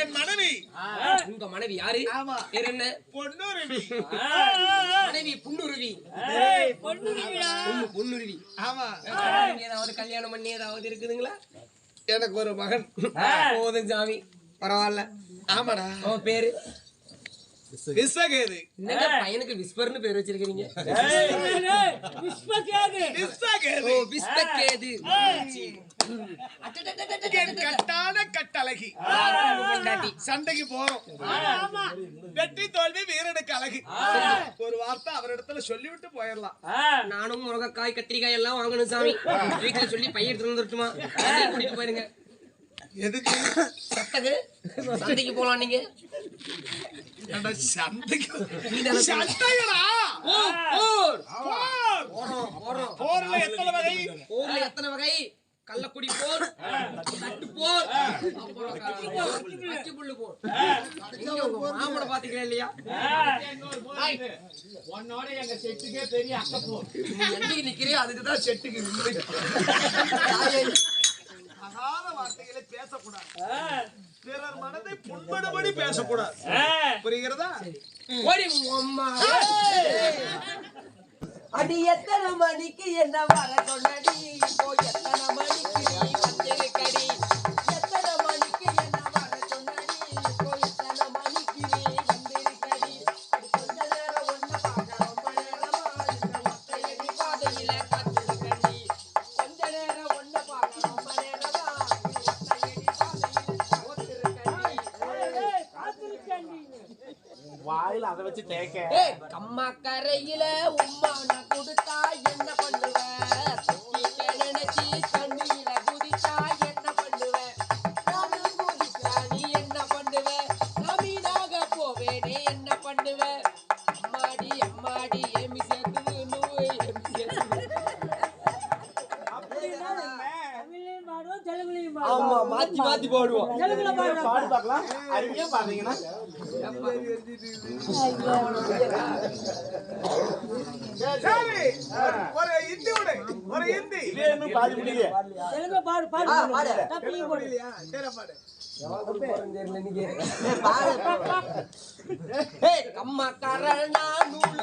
என் மனைவி. உங்க மனைவி யாரு? ஆமா. பேர் என்ன? பொன்னுருவி. மனைவி பொண்ணு பொண்ணுருவி ஆமா. நீங்க ஏதாவது கல்யாணம் பண்ணி ஏதாவது இருக்குதுங்களா? எனக்கு ஒரு மகன். போதும் சாமி. பரவாயில்ல. ஆமாடா. அவன் பேரு? விஸ்வகேது என்னங்க பையனுக்கு விஸ்பர்னு பேர் வச்சிருக்கீங்க? விஸ்வகேது ஓ விஸ்வகேது விஸ்பக்கேது என் கட்டான கட்டழகி. சண்டைக்கு போறோம். வெற்றி தோல்வி வீரனுக்கு அழகு. ஒரு வார்த்தை அவரிடத்துல சொல்லிவிட்டு போயிடலாம். நானும் முருங்கைக்காய் கத்திரிக்காய் எல்லாம் வாங்கணும் சாமி. வீட்டுல சொல்லி பையன் எடுத்து வந்துருட்டுமா கூட்டிட்டு போயிருங்க எதுக்கு? சத்தகு சந்தைக்கு போலாம் நீங்க. போர். போர். போர்ல எத்தனை வகை? போர்ல எத்தனை வகை? கள்ளக்குடி போர் தட்டு போர் அப்புறம் அக்கி புல்லு போர். மாமனை பாத்தீங்களா இல்லையா? உன்னோட எங்க செட்டுக்கே பெரிய அக்க போ நீ என்னைக்கு நிக்கிறியோ அதுக்குதான் செட்டுக்கு பேசக்கூடாது. பிறர் மனதை புண்படுபடி பேசக்கூடாது. புரிகிறதா? அடி எத்தனை மணிக்கு என்ன வர சொன்னடி? அதை வச்சு தேக்க கம்மா கரையில உம்மான ஆமா மாத்தி மாத்தி போடுவோம் பாடு பார்க்கலாம் அருமையா பாடுறீங்கன்னா ஒரு இந்தி விடு. ஒரு இந்தி. இன்னும் பாதி முடியல தெலுங்கு பாடு பாடு. பாடு. டப்பிங் போடு. இல்லையா? சரி பாடு. ஏய், கம்மா கரணா நூலுக்குன்னு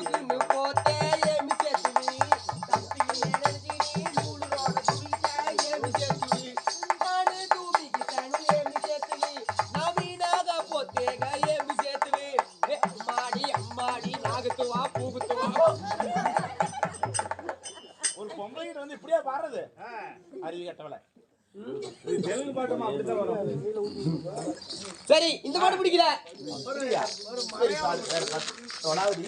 பொம்பளை கிட்ட வந்து இப்படியா பாடுறது அறிவு கட்டவளை. இது தெலுங்கு பாட்டுமா அப்படித்தான் வரும். சரி இந்த பாட்டு பிடிக்கல தொடாவடி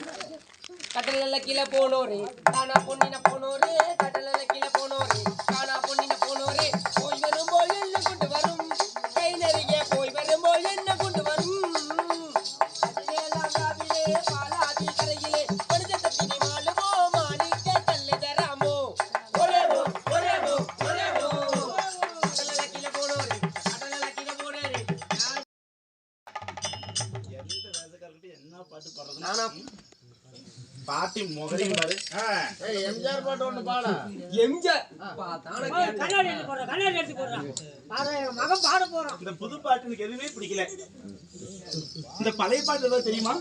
கட்டல கீழே போனோரே. காணா பொன்னின போனோரே. கட்டல பாட்டு பாடுறது நானா பாட்டி முகரையும் பாரு. எம்ஜிஆர் பாட்டு ஒண்ணு பாட. எம்ஜிஆர். பார்த்தான கண்ணாடி எடுத்து போடுறா கண்ணாடி எடுத்து போடுறா. பாரு என் மகன் பாட போறான். இந்த புது பாட்டு எனக்கு எதுவுமே பிடிக்கல. இந்த பழைய பாட்டு ஏதாவது தெரியுமா?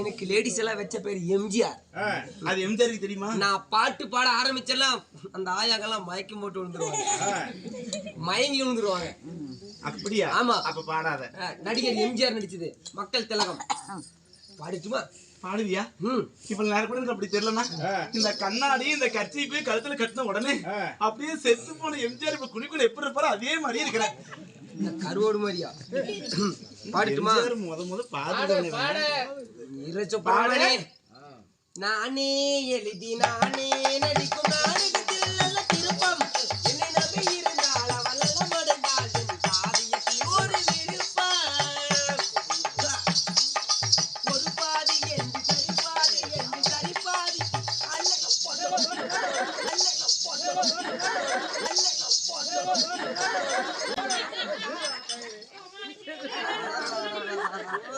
எனக்கு லேடிஸ் எல்லாம் வச்ச பேர் எம்ஜிஆர். அது எம்ஜிஆருக்கு தெரியுமா? நான் பாட்டு பாட ஆரம்பிச்செல்லாம் அந்த ஆயாக்கெல்லாம் மயக்கம் போட்டு விழுந்துருவாங்க. மயங்கி விழுந்துருவாங்க. அப்படியா? ஆமா. அப்ப பாடாத. நடிகர் எம்ஜிஆர் நடிச்சது. மக்கள் திலகம். பாடிச்சுமா பாடுவியா? இப்ப நேரம் கூட எனக்கு அப்படி தெரியலனா இந்த கண்ணாடி இந்த கர்ச்சீப்பு கழுத்துல கட்டின உடனே அப்படியே செத்து போன எம்ஜிஆர் இப்ப குணிக்குள்ள எப்படி இருப்பாரோ அதே மாதிரியே இருக்கிறேன் இந்த கருவோடு மாதிரியா? பாடிட்டுமா? முத முத பாடுறேன் இறைச்ச பாடனே நானே எழுதி நானே நடிக்கும்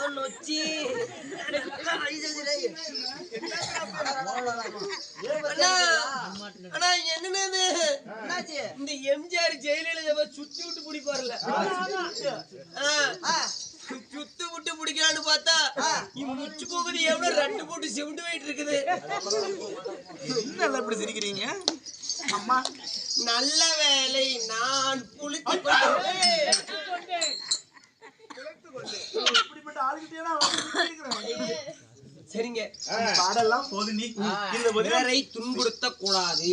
ஒன்று வச்சு இந்த எம்ஜிஆர் ஜெயலலிதாவை சுத்தி விட்டு பிடிப்பார்ல சுத்து விட்டு பிடிக்கலான்னு பார்த்தா முச்சு போகுது எவ்வளவு ரெண்டு போட்டு செவண்டு போயிட்டு இருக்குது என்ன இப்படி சிரிக்கிறீங்க அம்மா நல்ல வேலை நான் குளித்து சரிங்க. பாடெல்லாம் போது நீ துன்புறுத்த கூடாது